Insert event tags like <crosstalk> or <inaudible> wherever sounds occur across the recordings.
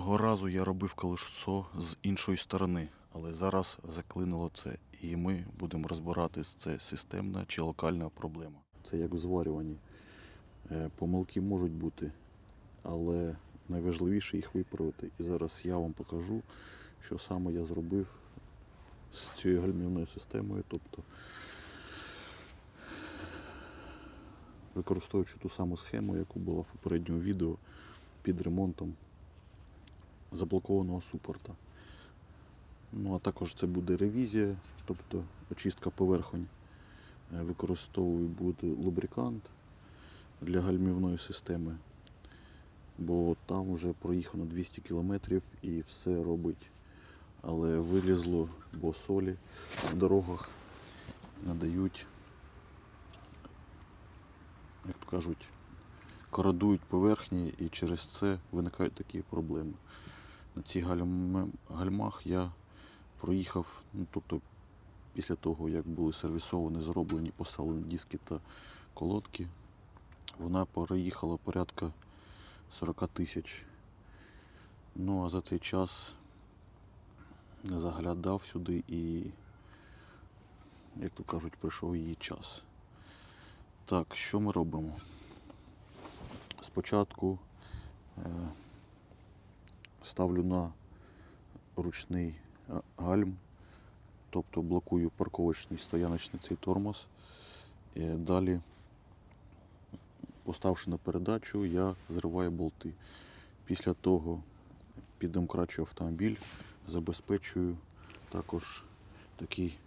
Минулого разу я робив колесо з іншої сторони, але зараз заклинило це, і ми будемо розбирати, це системна чи локальна проблема. Це як в зварюванні. Е, Помилки можуть бути, але найважливіше їх виправити. І зараз я вам покажу, що саме я зробив з цією гальмівною системою. Тобто, використовуючи ту саму схему, яку була в попередньому відео під ремонтом заблокованого супорта. Ну, а також це буде ревізія, тобто очистка поверхонь. Е, Використовую буде лубрикант для гальмівної системи, бо там вже проїхано 200 км і все робить. Але вилізло, бо солі в дорогах надають, як то кажуть, кородують поверхні і через це виникають такі проблеми. На цих гальмах я проїхав, ну, тобто після того, як були сервісовані, зроблені, поставлені диски та колодки, вона проїхала порядка 40 тисяч. Ну а за цей час заглядав сюди і, як то кажуть, прийшов її час. Так, що ми робимо? Спочатку е, ставлю на ручний е, гальм, тобто блокую парковочний стояночний цей тормоз. І далі, поставши на передачу, я зриваю болти. Після того піддемкрачую автомобіль, забезпечую також такий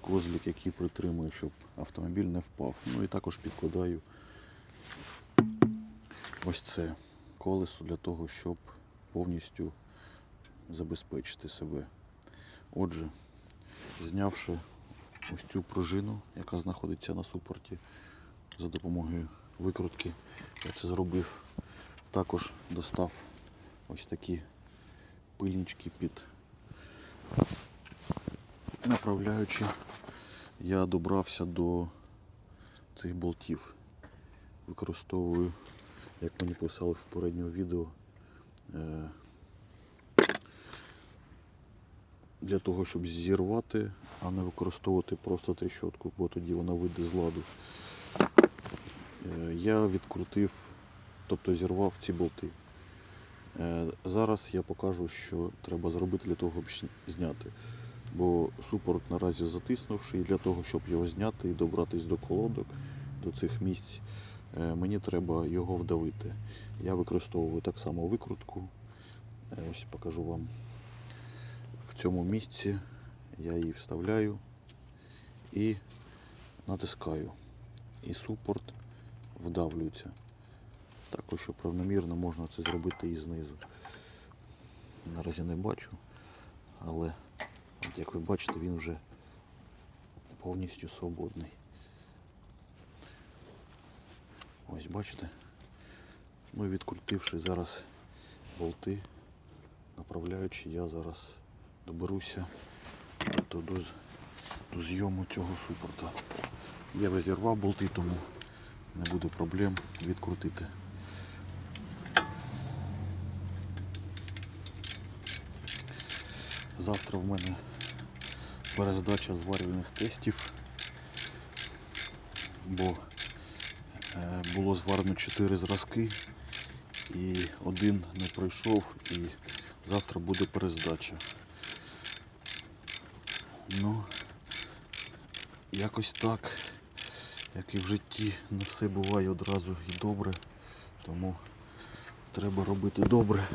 козлик, який притримує, щоб автомобіль не впав. Ну і також підкладаю ось це колесо для того, щоб повністю забезпечити себе. Отже, знявши ось цю пружину, яка знаходиться на супорті, за допомогою викрутки, я це зробив. Також достав ось такі пильнички під направляючи. Я добрався до цих болтів. Використовую, як мені писали в попередньому відео, для того, щоб зірвати, а не використовувати просто трещотку, бо тоді вона вийде з ладу. Е, Я відкрутив, тобто зірвав ці болти. Е, Зараз я покажу, що треба зробити для того, щоб зняти. Бо супорт наразі затиснувши, і для того, щоб його зняти і добратись до колодок, до цих місць, е, мені треба його вдавити. Я використовую так само викрутку. Е, Ось покажу вам в цьому місці. Я її вставляю і натискаю. І супорт вдавлюється. Також, щоб равномірно можна це зробити і знизу. Наразі не бачу, але от як ви бачите, він вже повністю свободний. Ось бачите? Ну відкрутивши зараз болти, направляючи, я зараз доберуся до, до, до зйому цього супорта. Я розірвав болти, тому не буде проблем відкрутити. Завтра в мене перездача зварювальних тестів, бо було зварено 4 зразки і один не пройшов і завтра буде перездача. Ну, якось так, як і в житті, не все буває одразу і добре, тому треба робити добре.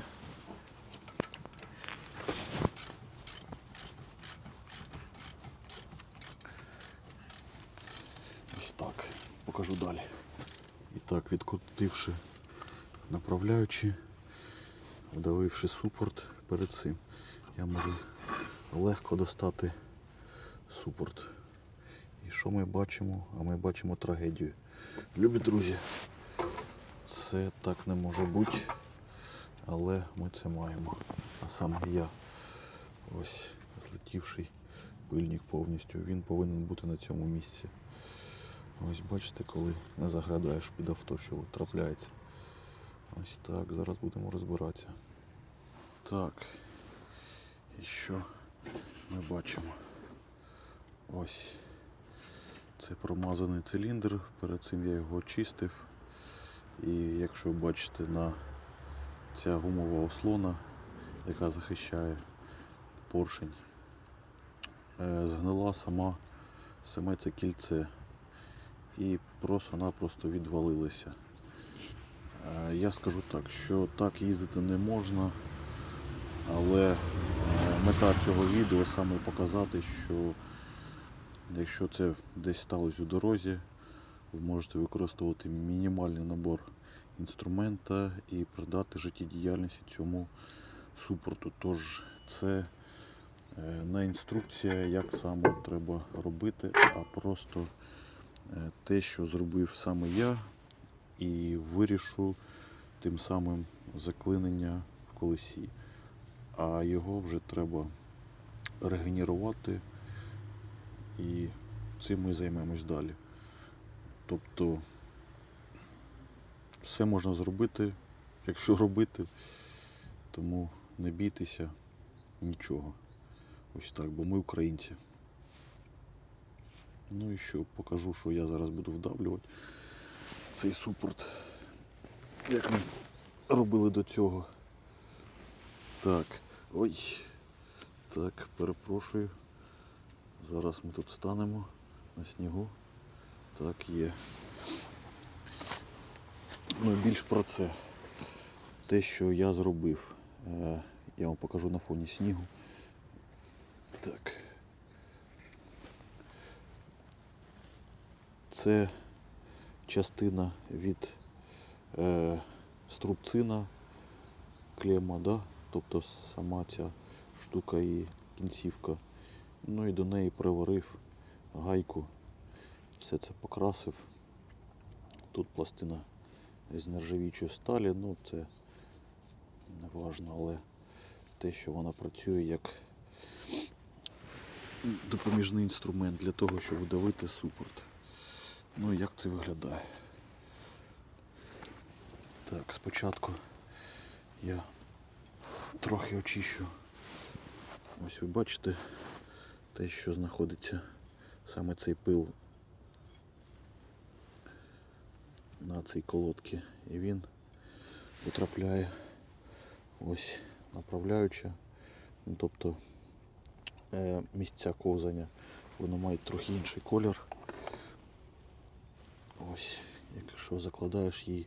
Ось так. Покажу далі. І так, відкрутивши направляючи, вдавивши супорт перед цим, я можу легко достати супорт. І що ми бачимо? А ми бачимо трагедію. Любі друзі, це так не може бути, але ми це маємо. А саме я. Ось злетівший пильник повністю. Він повинен бути на цьому місці. Ось бачите, коли не заглядаєш під авто, що трапляється. Ось так, зараз будемо розбиратися. Так. І що ми бачимо? Ось. Це промазаний циліндр. Перед цим я його очистив. І якщо ви бачите на ця гумова ослона, яка захищає поршень, е, згнила сама саме це кільце і просто-напросто відвалилося. Е, Я скажу так, що так їздити не можна, але е, мета цього відео саме показати, що якщо це десь сталося у дорозі, ви можете використовувати мінімальний набор інструмента і придати життєдіяльності цьому супорту. Тож це е, не інструкція, як саме треба робити, а просто те, що зробив саме я, і вирішу тим самим заклинення в колесі. А його вже треба регенерувати і цим ми займемось далі. Тобто все можна зробити, якщо робити, тому не бійтеся нічого. Ось так, бо ми українці. Ну і що, покажу, що я зараз буду вдавлювати цей супорт, як ми робили до цього. Так, ой. Так, перепрошую. Зараз ми тут станемо на снігу. Так, є. Ну більш про це. Те, що я зробив. Е, Я вам покажу на фоні снігу. Так. Це частина від е, струбцина клема, да? тобто сама ця штука і кінцівка. Ну і до неї приварив гайку, все це покрасив. Тут пластина з нержавічої сталі, ну це не важно, але те, що вона працює як допоміжний інструмент для того, щоб видавити супорт. Ну і як це виглядає? Так, спочатку я трохи очищу. Ось ви бачите те, що знаходиться саме цей пил на цій колодці. І він потрапляє ось направляюча. Ну, тобто е, місця ковзання, воно має трохи інший колір. Ось, якщо закладаєш її,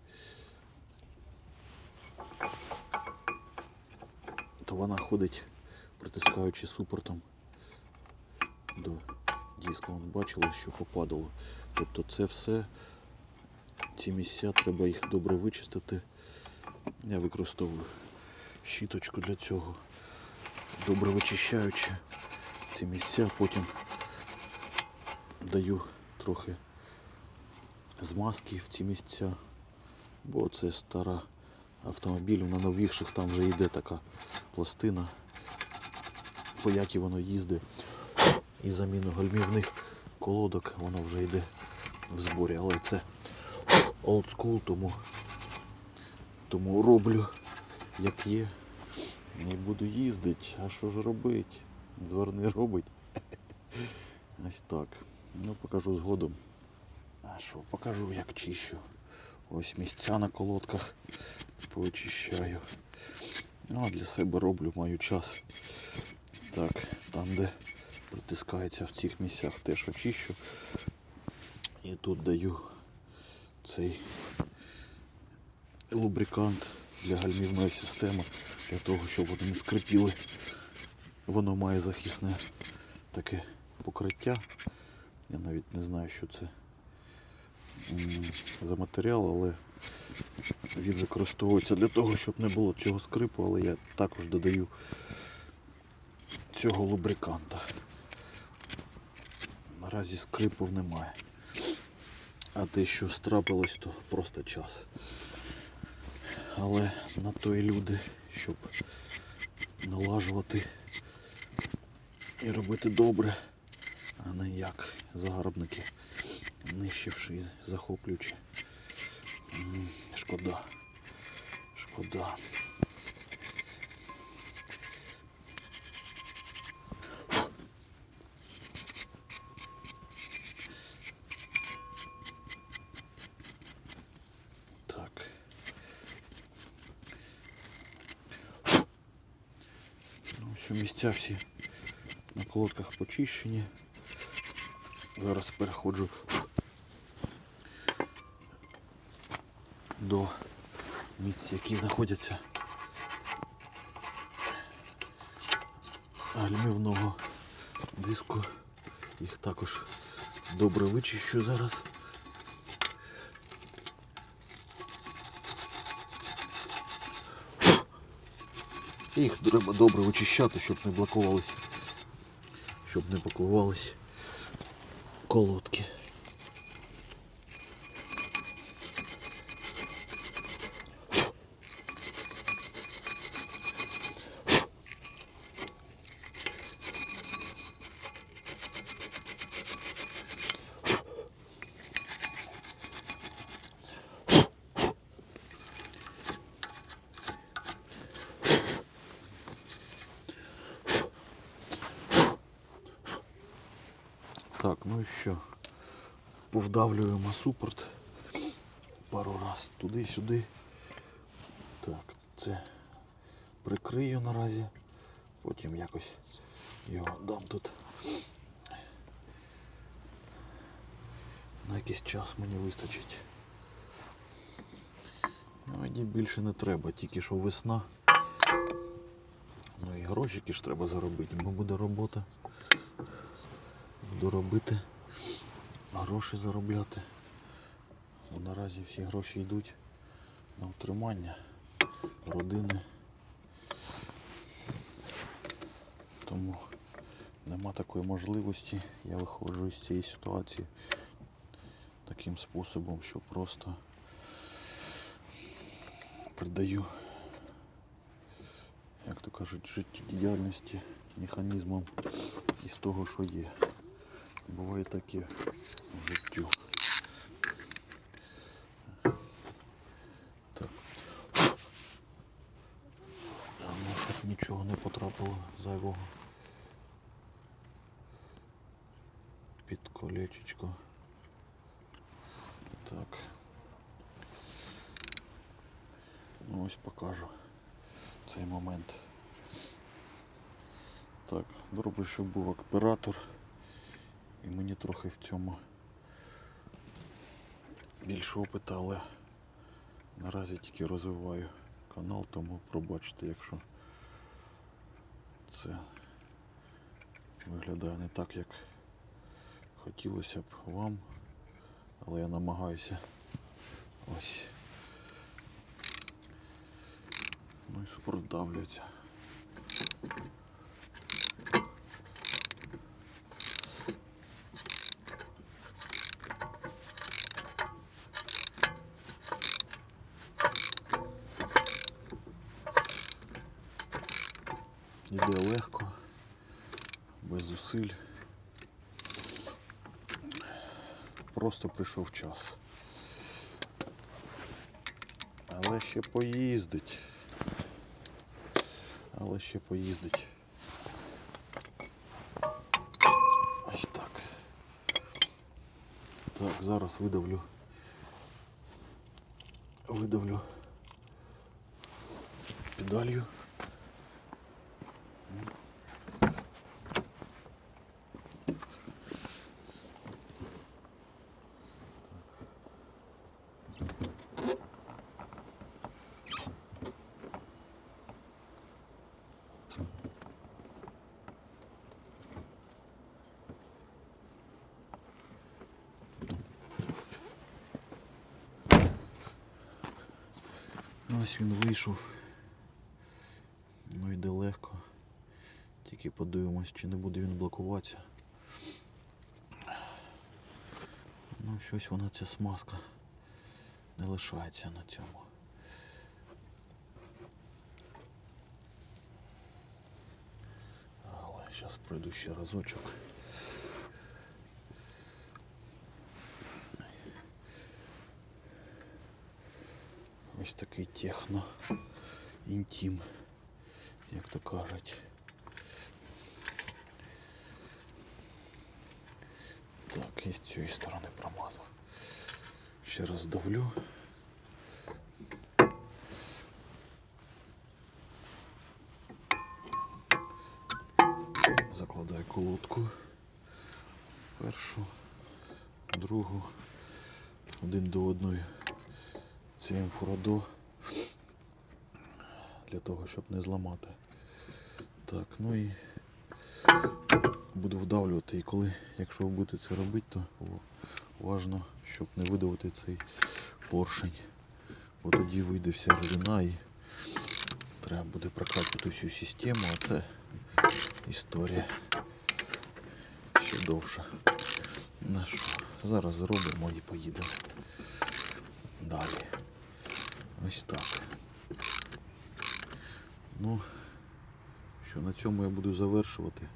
то вона ходить, притискаючи супортом до диска. Вон бачили, що попадало. Тобто це все, ці місця, треба їх добре вичистити. Я використовую щіточку для цього. Добре вичищаючи ці місця, потім даю трохи змазки в ці місця, бо це стара автомобіль, на новіших там вже йде така пластина, по якій воно їздить. І заміну гальмівних колодок воно вже йде в зборі, але це school, тому, тому роблю як є. Не буду їздити, а що ж робити? Зверни робить. <laughs> Ось так. Ну, покажу згодом. Що, покажу як чищу. Ось місця на колодках поочищаю. А для себе роблю, маю час. Так, там, де притискається в цих місцях, теж очищу. І тут даю цей лубрикант для гальмівної системи, для того, щоб вони не скрипіли. Воно має захисне таке покриття. Я навіть не знаю, що це за матеріал, але він використовується для того, щоб не було цього скрипу, але я також додаю цього лубриканта. Наразі скрипів немає. А те, що страпилось, то просто час. Але на то і люди, щоб налажувати і робити добре, а не як загарбники, знищивши і захоплюючи. Шкода. Шкода. Місця ну, всі на колодках почищені. Зараз переходжу до місць, які знаходяться гальмівного диску. Їх також добре вичищу зараз. Їх треба добре вичищати, щоб не блокувалися, щоб не поклувались колодки. Так, ну і що? Повдавлюємо супорт пару раз туди-сюди. Так, це прикрию наразі. Потім якось його дам тут. На якийсь час мені вистачить. Ну і більше не треба, тільки що весна. Ну і грошики ж треба заробити, бо буде робота. Буду робити, гроші заробляти. Бо наразі всі гроші йдуть на утримання родини. Тому нема такої можливості. Я виходжу з цієї ситуації таким способом, що просто придаю, як то кажуть, життєдіяльності механізмам із того, що є. Буває таке в життю. Так. Ну, щоб нічого не потрапило зайвого під колечечко. Так. Ну ось покажу цей момент. Так, добре, що був оператор. І мені трохи в цьому більше опиту, але наразі тільки розвиваю канал, тому пробачте, якщо це виглядає не так, як хотілося б вам, але я намагаюся ось. Ну і супродавлюється. Зусиль. Просто прийшов час. Але ще поїздить. Але ще поїздить. Ось так. Так, зараз видавлю. Видавлю педалью. Ось він вийшов. Ну йде легко. Тільки подивимось, чи не буде він блокуватися. Ну, щось вона ця смазка не лишається на цьому. Але зараз пройду ще разочок. Ось такий техно інтім, як то кажуть. Так, і з цієї сторони промазав. Ще раз давлю. Закладаю колодку. Першу, другу, один до одної. Це інфорадо для того, щоб не зламати. Так, ну і буду вдавлювати. І коли, якщо ви будете це робити, то важливо, щоб не видавити цей поршень. Бо тоді вийде вся рідина і треба буде прокачувати всю систему, а це історія ще довша. Ну що, зараз зробимо і поїдемо далі. Ось так. Ну, що на цьому я буду завершувати.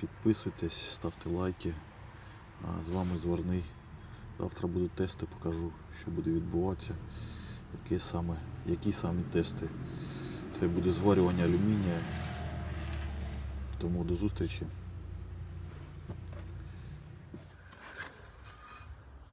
Підписуйтесь, ставте лайки. А з вами Зварний. Завтра будуть тести, покажу, що буде відбуватися. Які саме, які самі тести. Це буде зварювання алюмінія. Тому до зустрічі.